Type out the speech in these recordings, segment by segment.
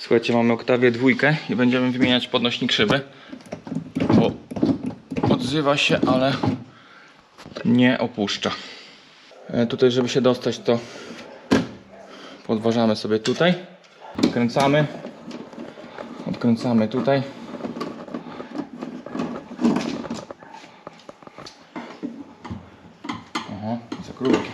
Słuchajcie, mamy Oktawię dwójkę i będziemy wymieniać podnośnik szyby. Bo odzywa się, ale nie opuszcza. E, Tutaj, żeby się dostać, to podważamy sobie tutaj. Odkręcamy. Odkręcamy tutaj. Aha, za krótkie.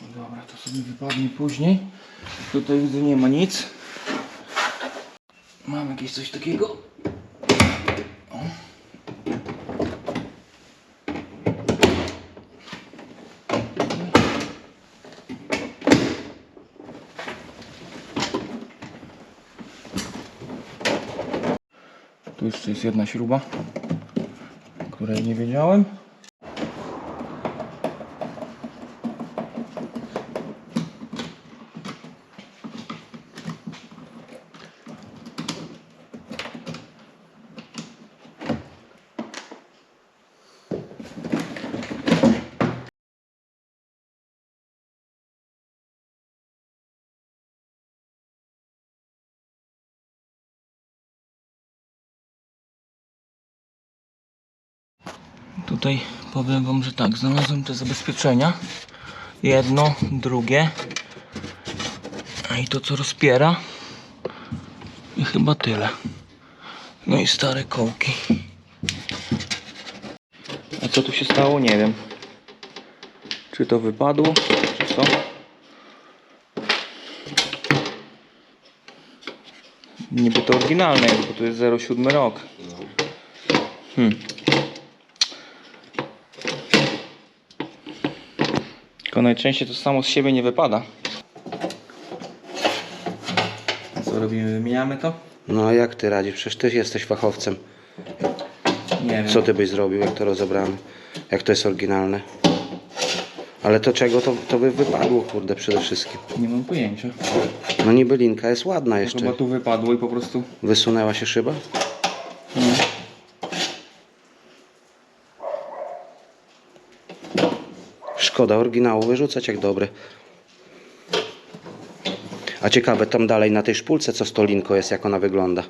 No Dobra, to sobie wypadnie później. Tutaj widzę nie ma nic. Mam jakieś coś takiego. O. Tu jeszcze jest jedna śruba, której nie wiedziałem. Tutaj powiem wam, że tak, znalazłem te zabezpieczenia. Jedno, drugie. A i to co rozpiera. I chyba tyle. No i stare kołki. A co tu się stało? Nie wiem. Czy to wypadło, czy co? Niby to oryginalne bo to jest 07 rok. Hmm. Tylko najczęściej to samo z siebie nie wypada. Co robimy? Wymieniamy to? No a jak ty radzisz? Przecież ty jesteś fachowcem. Nie wiem. Co ty byś zrobił, jak to rozebramy? Jak to jest oryginalne? Ale to czego to, to by wypadło, kurde, przede wszystkim. Nie mam pojęcia. No niby linka jest ładna Chyba jeszcze. tu wypadło i po prostu. Wysunęła się szyba? Szkoda oryginału wyrzucać jak dobre. A ciekawe, tam dalej na tej szpulce, co linką jest, jak ona wygląda.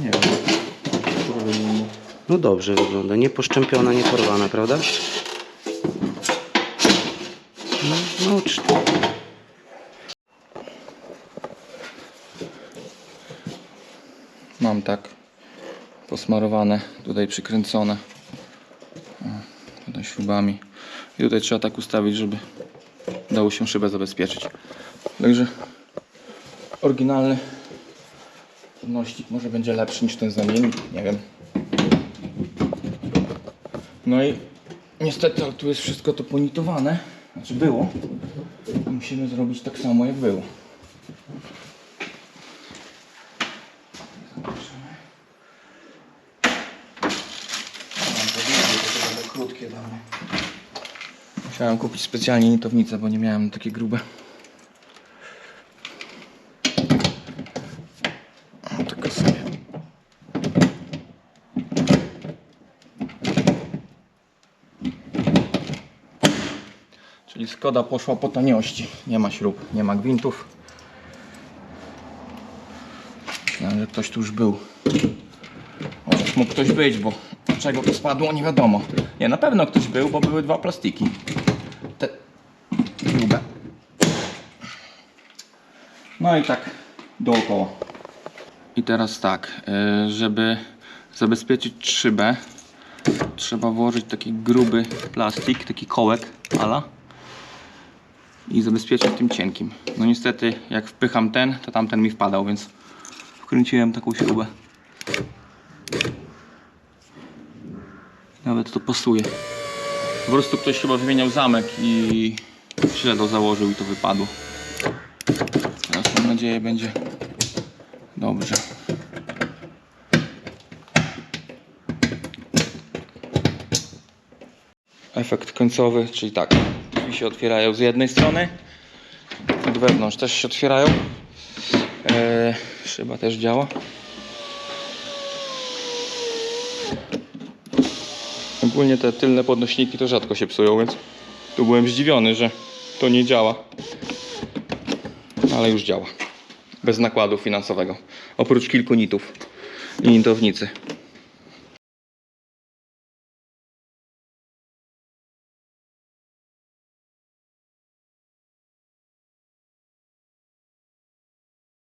Nie wiem. No dobrze wygląda, nie poszczępiona, nie porwana, prawda? No, no Mam tak posmarowane, tutaj przykręcone tutaj śrubami. I tutaj trzeba tak ustawić, żeby dało się szybę zabezpieczyć. Także oryginalny podnośnik może będzie lepszy niż ten zamiennik, nie wiem. No i niestety tu jest wszystko to ponitowane, znaczy było. Musimy zrobić tak samo jak było. Mam to długie, to to będą krótkie dla mnie. Musiałem kupić specjalnie nitownicę, bo nie miałem takie grube. O, taka sobie. Czyli Skoda poszła po taniości. Nie ma śrub, nie ma gwintów. Myślałem, że ktoś tu już był. Chociaż mógł ktoś być, bo czego to spadło nie wiadomo. Nie, na pewno ktoś był, bo były dwa plastiki. Grube. No i tak dookoła. I teraz tak, y, żeby zabezpieczyć szybę, trzeba włożyć taki gruby plastik, taki kołek ala i zabezpieczyć tym cienkim. No niestety, jak wpycham ten, to tamten mi wpadał, więc wkręciłem taką śrubę. Nawet to pasuje. Po prostu ktoś chyba wymieniał zamek i źle to założył i to wypadło. Teraz mam nadzieję będzie dobrze. Efekt końcowy, czyli tak, drzwi się otwierają z jednej strony, od wewnątrz też się otwierają. Eee, szyba też działa. Ogólnie te tylne podnośniki to rzadko się psują, więc tu byłem zdziwiony, że to nie działa. Ale już działa. Bez nakładu finansowego. Oprócz kilku nitów i nitownicy.